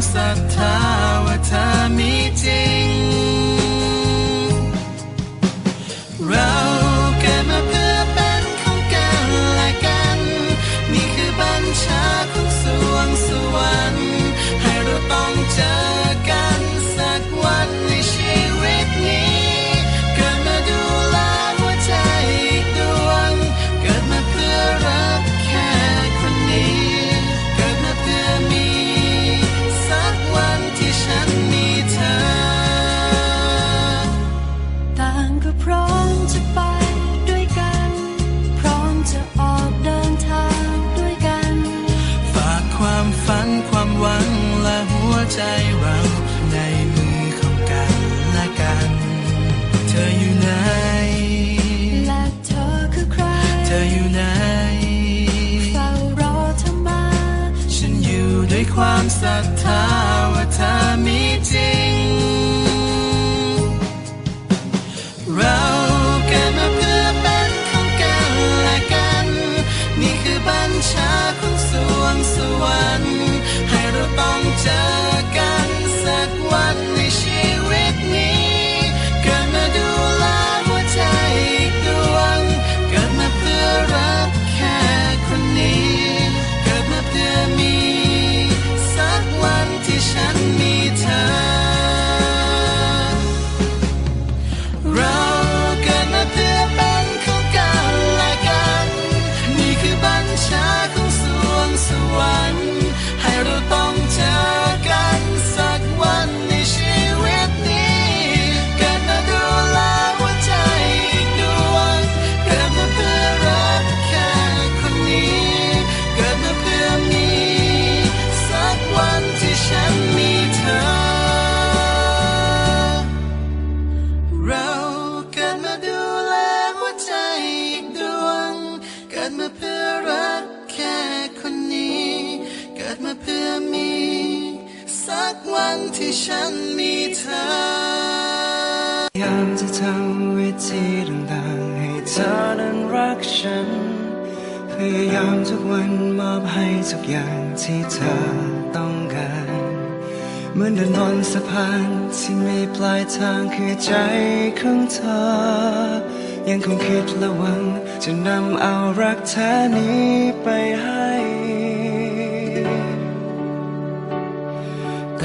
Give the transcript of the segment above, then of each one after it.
Sometimes I tower time meeting. ความฝันความหวังและหัวใจเราในมือของกันและกัน เธออยู่ไหนและเธอคือใคร เธออยู่ไหนเฝ้ารอเธอมา ฉันอยู่ด้วยความศรัทธาว่าเธอมีจริง วรรค์ให้เราต้องเจอกันสักวันในชีวิตนี้เกิดมาดูแลหัวใจอีกดวงเกิดมาเพื่อรักแค่คนนี้เกิดมาเพื่อมี สักวันที่ฉันมีเธอเราเกิดมาเพื่อเป็นของกันและกันนี่คือบัญชาของสวงสวรรค์ ให้เพื่อมี สักวันที่ฉันมีเธอพยายามจะทำวิธีต่างๆให้เธอนั้นรักฉัน พยายามทุกวันมอบให้ทุกอย่างที่เธอต้องการเหมือนเดินบนสะพานที่มีปลายทางคือใจของเธอ ยังคงคิดและหวังจะนำเอารักแท้นี้ไปให้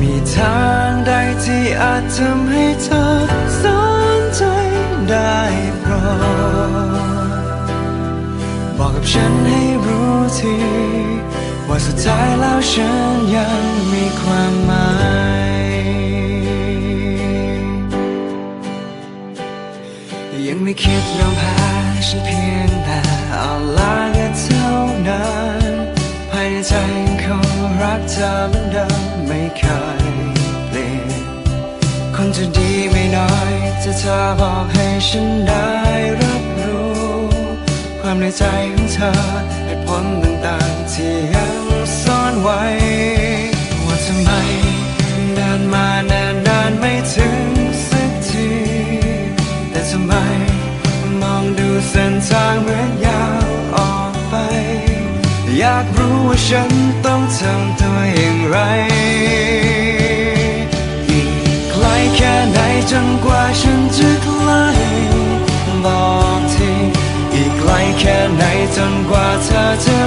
มีทางใดที่อาจทำให้เธอสนใจได้โปรดบอกกับฉันให้รู้ที ว่าสุดท้ายแล้วฉันยังมีความหมายยังไม่คิดยอมแพ้ฉันเพียงแต่เอาลาก็เท่านั้นภายในใจยังคงรักเธอเหมือนเดิม ไม่เคยเปลี่ยน คนจะดีไม่น้อยจะเธอบอกให้ฉันได้รับรู้ ความในใจของเธอเหตุผลต่างๆที่ยังซ่อนไว้ ว่าทำไมเดินมานานนานๆไม่ถึงสักที แต่ทำไมมองดูเส้นทางเหมือนยาวออกไป อยากรู้ว่าฉันต้องทำตัวอย่างไร จนกว่าฉันจะใกล้บอกทีอีกไกลแค่ไหนจนกว่าเธอจะ